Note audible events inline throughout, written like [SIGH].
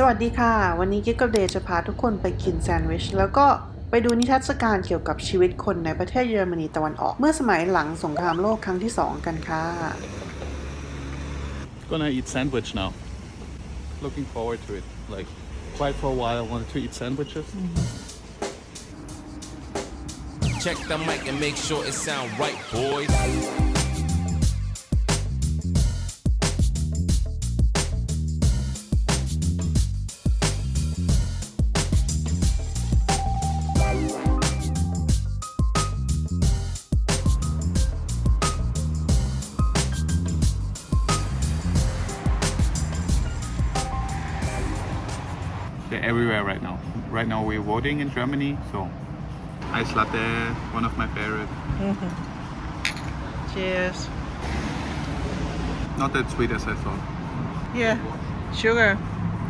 สวัสดีค่ะ วันนี้กิ๊กกับเดย์จะพาทุกคนไปกินแซนด์วิช แล้วก็ไปดูนิทรรศการเกี่ยวกับชีวิตคนในประเทศเยอรมนีตะวันออก เมื่อสมัยหลังสงครามโลกครั้งที่ 2 กันค่ะ Gonna eat sandwich now. Looking forward to it. Like, quite for a while, I wanted to eat sandwiches. Check the mic and make sure it sound right, boys. They're everywhere right now. Right now, we're voting in Germany, so ice latte, one of my favorite. [LAUGHS] Cheers Not that sweet as I thought. Yeah sugar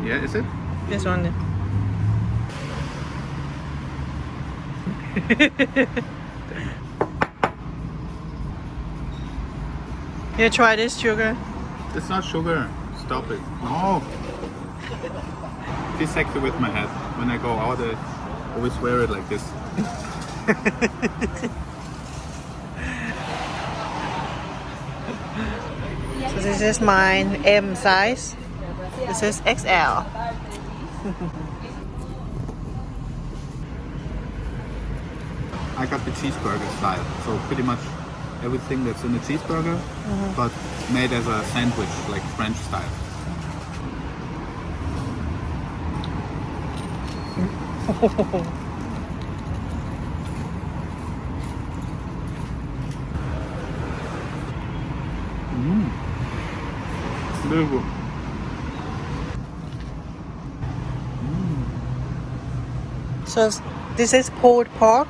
Yeah, is it? this one [LAUGHS] You try this sugar It's not sugar. Stop it. No. This actually with my head. When I go out, I always wear it like this. [LAUGHS] So this is mine M size This is XL [LAUGHS] I got the cheeseburger style, so pretty much everything that's in the cheeseburger, mm-hmm. but made as a sandwich, like French style. Mm. Beautiful. So this is pulled pork.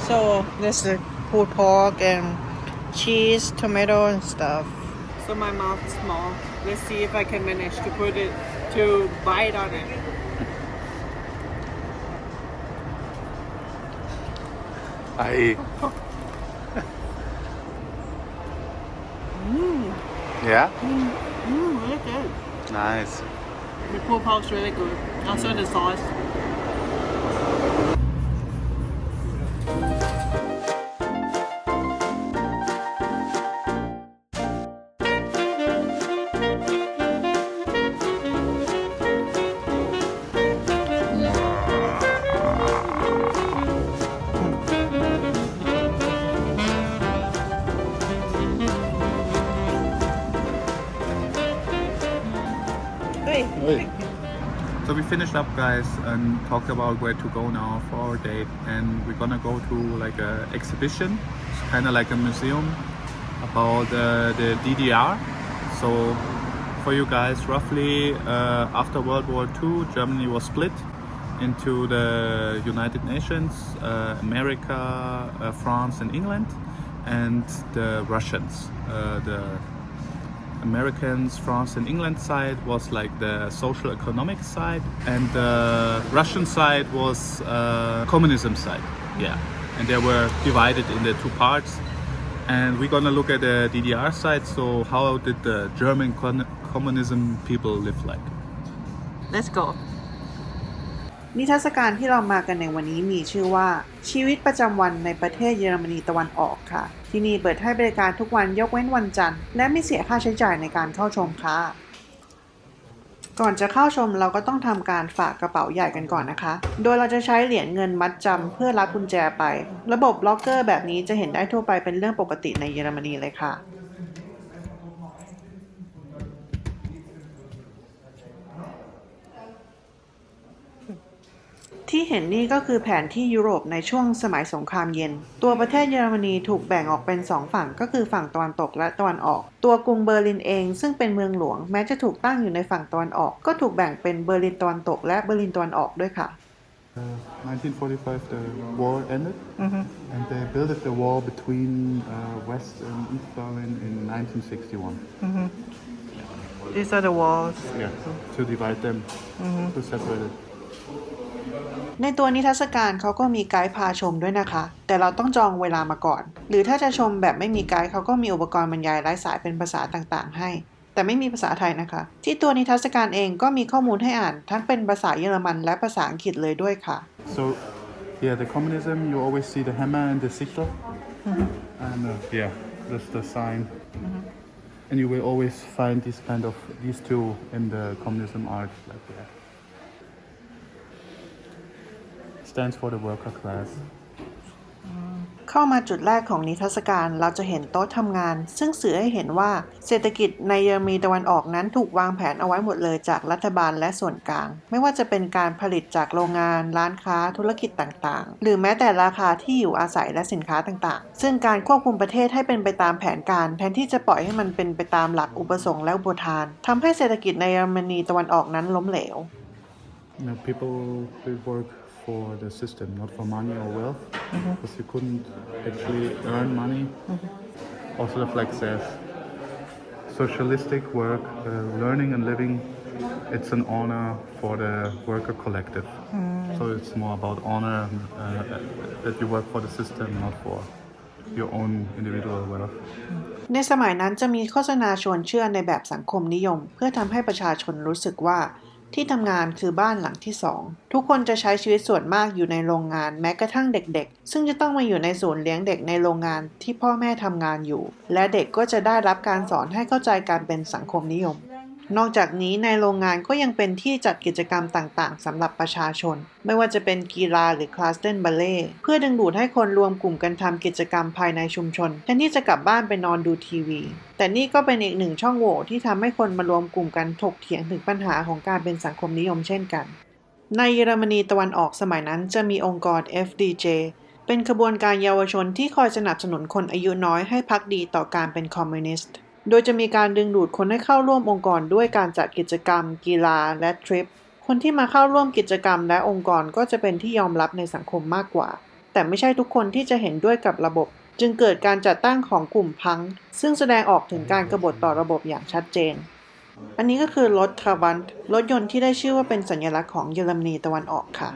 So this is pulled pork and cheese, tomato and stuff. So my mouth's small. Let's see if I can manage to put it to bite on it. Mm. Yeah? Mm, mm, really good. Nice. The pork balls really good. I the sauce. So we finished up, guys, and talked about where to go now for our date, and we're gonna go to like a exhibition, it's kind of like a museum about uh, the DDR. So for you guys, roughly uh, after World War II, Germany was split into the United Nations, uh, America, uh, France, and England, and the Russians. Uh, the Americans, France, and England side was like the social economic side, and the Russian side was uh, communism side. Yeah, and they were divided in the two parts. And we're gonna look at the DDR side. So how did the German communism people live like? Let's go. นิทรรศการที่เรามากันในวันนี้มีชื่อว่า ชีวิตประจำวันในประเทศเยอรมนีตะวันออกค่ะ ที่นี่เปิดให้บริการทุกวันยกเว้นวันจันทร์ และไม่เสียค่าใช้จ่ายในการเข้าชมค่ะ ก่อนจะเข้าชมเราก็ต้องทำการฝากกระเป๋าใหญ่กันก่อนนะคะ โดยเราจะใช้เหรียญเงินมัดจำเพื่อรับกุญแจไป ระบบล็อกเกอร์แบบนี้จะเห็นได้ทั่วไปเป็นเรื่องปกติในเยอรมนีเลยค่ะ ที่เห็นนี่ก็คือแผนที่ยุโรปในช่วงสมัยสงครามเย็น ตัวประเทศเยอรมนีถูกแบ่งออกเป็นสองฝั่งก็คือฝั่งตะวันตกและตะวันออก ตัวกรุงเบอร์ลินเอง ซึ่งเป็นเมืองหลวงแม้จะถูกตั้งอยู่ในฝั่งตะวันออก ก็ถูกแบ่งเป็นเบอร์ลินตะวันตกและเบอร์ลินตะวันออกด้วยค่ะ Uh, 1945, the war ended, and they built the wall between uh, West and East Berlin in 1961. These are the walls Yeah, to divide them, to separate it. ในตัวนิทรรศการเขาก็มีไกด์พาชมด้วยนะคะ แต่เราต้องจองเวลามาก่อน หรือถ้าจะชมแบบไม่มีไกด์เขาก็มีอุปกรณ์บรรยายไร้สายเป็นภาษาต่างๆ ให้ แต่ไม่มีภาษาไทยนะคะ ที่ตัวนิทรรศการเองก็มีข้อมูลให้อ่าน ทั้งเป็นภาษาเยอรมันและภาษาอังกฤษเลยด้วยค่ะ So, yeah, the communism, you always see the hammer and the sickle. And uh, yeah, that's the sign. And you will always find these kind of, these two in the communism art, like that. Stands for the worker class. เข้ามาจุดแรกของนิทรรศการเราจะเห็นโต๊ะทำงาน ซึ่งสื่อให้เห็นว่าเศรษฐกิจในเยอรมนีตะวันออกนั้นถูกวางแผนเอาไว้หมดเลยจากรัฐบาลและส่วนกลาง ไม่ว่าจะเป็นการผลิตจากโรงงาน ร้านค้าธุรกิจต่างๆ หรือแม้แต่ราคาที่อยู่อาศัยและสินค้าต่างๆ ซึ่งการควบคุมประเทศให้เป็นไปตามแผนการ แทนที่จะปล่อยให้มันเป็นไปตามหลักอุปสงค์และอุปทานทำให้เศรษฐกิจในเยอรมนีตะวันออกนั้นล้มเหลว You know, people they work for the system, not for money or wealth, because you couldn't actually earn money. Also, the flag says socialistic work, uh, learning and living. It's an honor for the worker collective. So it's more about honor uh, that you work for the system, not for your own individual wealth. ในสมัยนั้นจะมีโฆษณาชวนเชื่อในแบบสังคมนิยม เพื่อทำให้ประชาชนรู้สึกว่า ที่ทำงานคือบ้านหลังที่สองทุกคนจะใช้ชีวิตส่วนมากอยู่ในโรงงานแม้กระทั่งเด็กๆ ซึ่งจะต้องมาอยู่ในศูนย์เลี้ยงเด็กในโรงงานที่พ่อแม่ทำงานอยู่ และเด็กก็จะได้รับการสอนให้เข้าใจการเป็นสังคมนิยม นอกจากนี้ในโรงงานก็ยังเป็นที่จัดกิจกรรมต่างๆสำหรับประชาชน ไม่ว่าจะเป็นกีฬาหรือคลาสเต้นบัลเล่เพื่อดึงดูดให้คนรวมกลุ่มกันทำกิจกรรมภายในชุมชนแทนที่จะกลับบ้านไปนอนดูทีวี แต่นี่ก็เป็นอีกหนึ่งช่องโหว่ที่ทำให้คนมารวมกลุ่มกันถกเถียงถึงปัญหาของการเป็นสังคมนิยมเช่นกัน ในเยอรมนีตะวันออกสมัยนั้นจะมีองค์กร FDJ เป็นขบวนการเยาวชนที่คอยสนับสนุนคนอายุน้อยให้พักดีต่อการเป็นคอมมิวนิสต์ โดยจะมีการดึงดูดคนให้เข้าร่วมองค์กรด้วยการจัดกิจกรรม กีฬาและทริป คนที่มาเข้าร่วมกิจกรรมและองค์กรก็จะเป็นที่ยอมรับในสังคมมากกว่า แต่ไม่ใช่ทุกคนที่จะเห็นด้วยกับระบบ จึงเกิดการจัดตั้งของกลุ่มพัง ซึ่งแสดงออกถึงการกบฏต่อระบบอย่างชัดเจน อันนี้ก็คือรถทราวันรถยนต์ที่ได้ชื่อว่าเป็นสัญลักษณ์ของเยอรมนีตะวันออกค่ะ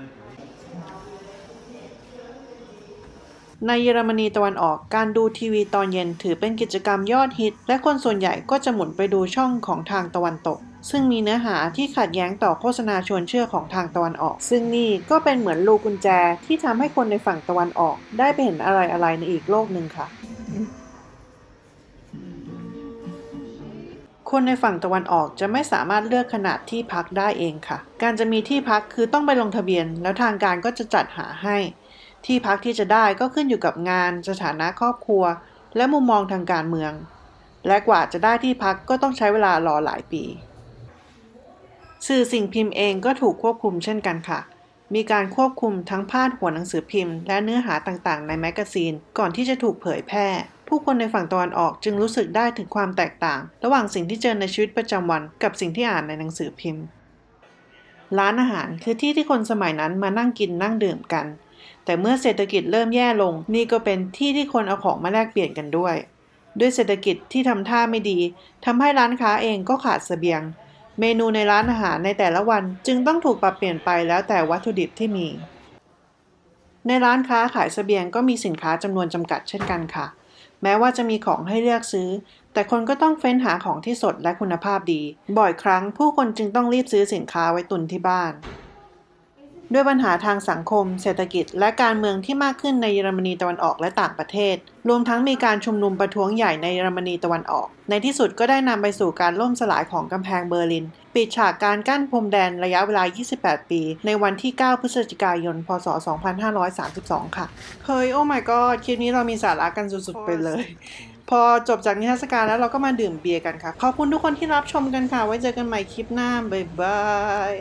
ในเยอรมนีตะวันออกการดูทีวีตอนเย็นถือเป็นกิจกรรมยอดฮิต และคนส่วนใหญ่ก็จะหมุนไปดูช่องของทางตะวันตก ซึ่งมีเนื้อหาที่ขัดแย้งต่อโฆษณาชวนเชื่อของทางตะวันออก ซึ่งนี่ก็เป็นเหมือนลูกกุญแจที่ทำให้คนในฝั่งตะวันออก ได้ไปเห็นอะไรอะไรๆในอีกโลกหนึ่งค่ะคนในฝั่งตะวันออกจะไม่สามารถเลือกขนาดที่พักได้เองค่ะ การจะมีที่พักคือต้องไปลงทะเบียน แล้วทางการก็จะจัดหาให้ ที่พักที่จะได้ก็ขึ้นอยู่กับงาน สถานะครอบครัว และมุมมองทางการเมือง และกว่าจะได้ที่พักก็ต้องใช้เวลารอหลายปี สื่อสิ่งพิมพ์เองก็ถูกควบคุมเช่นกันค่ะ มีการควบคุมทั้งพาดหัวหนังสือพิมพ์ และเนื้อหาต่างๆ ในแมกกาซีนก่อนที่จะถูกเผยแพร่ ผู้คนในฝั่งตะวันออกจึงรู้สึกได้ถึงความแตกต่าง ระหว่างสิ่งที่เจอในชีวิตประจำวัน กับสิ่งที่อ่านในหนังสือพิมพ์ ร้านอาหารคือที่ที่คนสมัยนั้นมานั่งกินนั่งดื่มกัน แต่เมื่อเศรษฐกิจเริ่มแย่ลง นี่ก็เป็นที่ที่คนเอาของมาแลกเปลี่ยนกันด้วย ด้วยเศรษฐกิจที่ทำท่าไม่ดีทำให้ร้านค้าเองก็ขาดเสบียง เมนูในร้านอาหารในแต่ละวันจึงต้องถูกปรับเปลี่ยนไปแล้วแต่วัตถุดิบที่มี ในร้านค้าขายเสบียงก็มีสินค้าจำนวนจำกัดเช่นกันค่ะ แม้ว่าจะมีของให้เลือกซื้อ แต่คนก็ต้องเฟ้นหาของที่สดและคุณภาพดี บ่อยครั้งผู้คนจึงต้องรีบซื้อสินค้าไว้ตุนที่บ้าน ด้วยปัญหาทางสังคม เศรษฐกิจ และการเมืองที่มากขึ้นในเยอรมนีตะวันออกและต่างประเทศ รวมทั้งมีการชุมนุมประท้วงใหญ่ในเยอรมนีตะวันออก ในที่สุดก็ได้นำไปสู่การล่มสลายของกำแพงเบอร์ลิน ปิดฉากการกั้นพรมแดนระยะเวลา 28 ปี ในวันที่ 9 พฤศจิกายน พศ 2532 ค่ะ เฮ้ย โอ้ my god คลิปนี้เรามีสาระกันสุดๆไปเลยพอจบจากนิทรรศการแล้วเราก็มาดื่มเบียร์กันค่ะ ขอบคุณทุกคนที่รับชมกันค่ะ ไว้เจอกันใหม่คลิปหน้า บ๊ายบาย